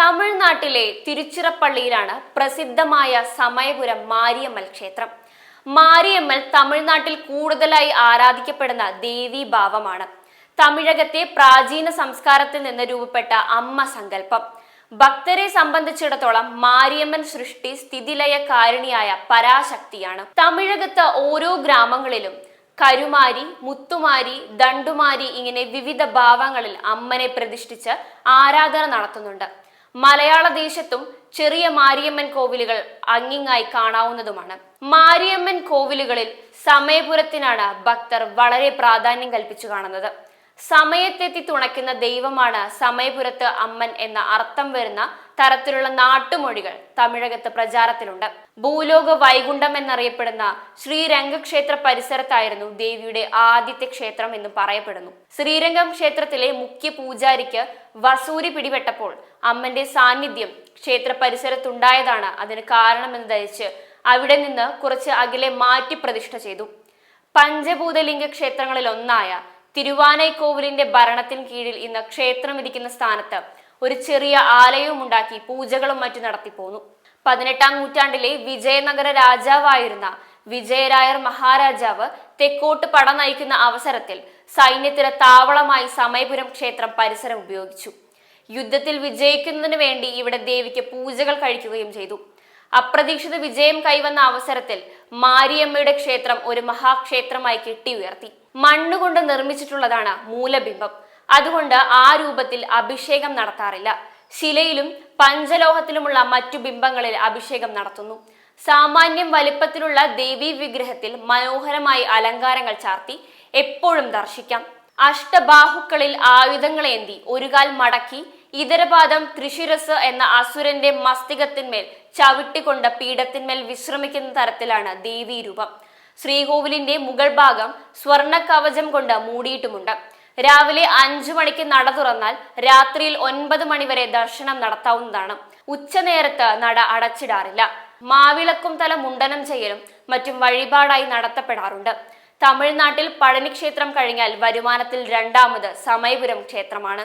തമിഴ്നാട്ടിലെ തിരുച്ചിറപ്പള്ളിയിലാണ് പ്രസിദ്ധമായ സമയപുരം മാരിയമ്മൽ ക്ഷേത്രം. മാരിയമ്മൽ തമിഴ്നാട്ടിൽ കൂടുതലായി ആരാധിക്കപ്പെടുന്ന ദേവീ ഭാവമാണ്. തമിഴകത്തെ പ്രാചീന സംസ്കാരത്തിൽ നിന്ന് രൂപപ്പെട്ട അമ്മ സങ്കല്പം. ഭക്തരെ സംബന്ധിച്ചിടത്തോളം മാരിയമ്മൻ സൃഷ്ടി സ്ഥിതിലയ കാരണിയായ പരാശക്തിയാണ്. തമിഴകത്ത് ഓരോ ഗ്രാമങ്ങളിലും കരുമാരി മുത്തുമാരി ദണ്ടുമാരി ഇങ്ങനെ വിവിധ ഭാവങ്ങളിൽ അമ്മനെ പ്രതിഷ്ഠിച്ച് ആരാധന നടത്തുന്നുണ്ട്. മലയാള ദേശത്തും ചെറിയ മാരിയമ്മൻ കോവിലുകൾ അങ്ങിങ്ങായി കാണാവുന്നതുമാണ്. മാരിയമ്മൻ കോവിലുകളിൽ സമയപുരത്തിനാണ് ഭക്തർ വളരെ പ്രാധാന്യം കൽപ്പിച്ചു കാണുന്നത്. സമയത്തെത്തി തുണയ്ക്കുന്ന ദൈവമാണ് സമയപുരത്ത് അമ്മൻ എന്ന അർത്ഥം വരുന്ന തരത്തിലുള്ള നാട്ടുമൊഴികൾ തമിഴകത്ത് പ്രചാരത്തിലുണ്ട്. ഭൂലോക വൈകുണ്ഠം എന്നറിയപ്പെടുന്ന ശ്രീരംഗക്ഷേത്ര പരിസരത്തായിരുന്നു ദേവിയുടെ ആദ്യത്തെ ക്ഷേത്രം എന്ന് പറയപ്പെടുന്നു. ശ്രീരംഗം ക്ഷേത്രത്തിലെ മുഖ്യ പൂജാരിക്ക് വസൂരി പിടിപെട്ടപ്പോൾ അമ്മന്റെ സാന്നിധ്യം ക്ഷേത്ര പരിസരത്തുണ്ടായതാണ്. അതിന് കാരണമെന്ന് ധരിച്ച് അവിടെ നിന്ന് കുറച്ച് അകലെ മാറ്റി പ്രതിഷ്ഠ ചെയ്തു. പഞ്ചഭൂതലിംഗ ക്ഷേത്രങ്ങളിൽ ഒന്നായ തിരുവാനൈക്കോവിലിന്റെ ഭരണത്തിന് കീഴിൽ ഇന്ന് ക്ഷേത്രം ഇരിക്കുന്ന സ്ഥാനത്ത് ഒരു ചെറിയ ആലയവും ഉണ്ടാക്കി പൂജകളും മറ്റും നടത്തിപ്പോന്നു. പതിനെട്ടാം നൂറ്റാണ്ടിലെ വിജയനഗര രാജാവായിരുന്ന വിജയരായർ മഹാരാജാവ് തെക്കോട്ട് പട നയിക്കുന്ന അവസരത്തിൽ സൈന്യത്തിന് താവളമായി സമയപുരം ക്ഷേത്രം പരിസരം ഉപയോഗിച്ചു. യുദ്ധത്തിൽ വിജയിക്കുന്നതിന് വേണ്ടി ഇവിടെ ദേവിക്ക് പൂജകൾ കഴിക്കുകയും ചെയ്തു. അപ്രതീക്ഷിത വിജയം കൈവന്ന അവസരത്തിൽ മാരിയമ്മയുടെ ക്ഷേത്രം ഒരു മഹാക്ഷേത്രമായി കെട്ടി ഉയർത്തി മണ്ണുകൊണ്ട് നിർമ്മിച്ചിട്ടുള്ളതാണ് മൂലബിംബം. അതുകൊണ്ട് ആ രൂപത്തിൽ അഭിഷേകം നടത്താറില്ല. ശിലയിലും പഞ്ചലോഹത്തിലുമുള്ള മറ്റു ബിംബങ്ങളിൽ അഭിഷേകം നടത്തുന്നു. സാമാന്യം വലിപ്പത്തിലുള്ള ദേവീ വിഗ്രഹത്തിൽ മനോഹരമായി അലങ്കാരങ്ങൾ ചാർത്തി എപ്പോഴും ദർശിക്കാം. അഷ്ടബാഹുക്കളിൽ ആയുധങ്ങളേന്തി ഒരു കാൽ മടക്കി ഇതരപാദം ത്രിശിരസ് എന്ന അസുരന്റെ മസ്തികത്തിന്മേൽ ചവിട്ടിക്കൊണ്ട പീഠത്തിന്മേൽ വിശ്രമിക്കുന്ന തരത്തിലാണ് ദേവീ രൂപം ശ്രീകോവിലിന്റെ മുകൾ ഭാഗം സ്വർണ കവചം കൊണ്ട് മൂടിയിട്ടുമുണ്ട്. രാവിലെ അഞ്ചു മണിക്ക് നട തുറന്നാൽ രാത്രിയിൽ ഒൻപത് മണിവരെ ദർശനം നടത്താവുന്നതാണ്. ഉച്ചനേരത്ത് നട അടച്ചിടാറില്ല. മാവിളക്കും തല മുണ്ടനം ചെയ്യലും മറ്റും വഴിപാടായി നടത്തപ്പെടാറുണ്ട്. തമിഴ്നാട്ടിൽ പഴനി ക്ഷേത്രം കഴിഞ്ഞാൽ വരുമാനത്തിൽ രണ്ടാമത് സമയപുരം ക്ഷേത്രമാണ്.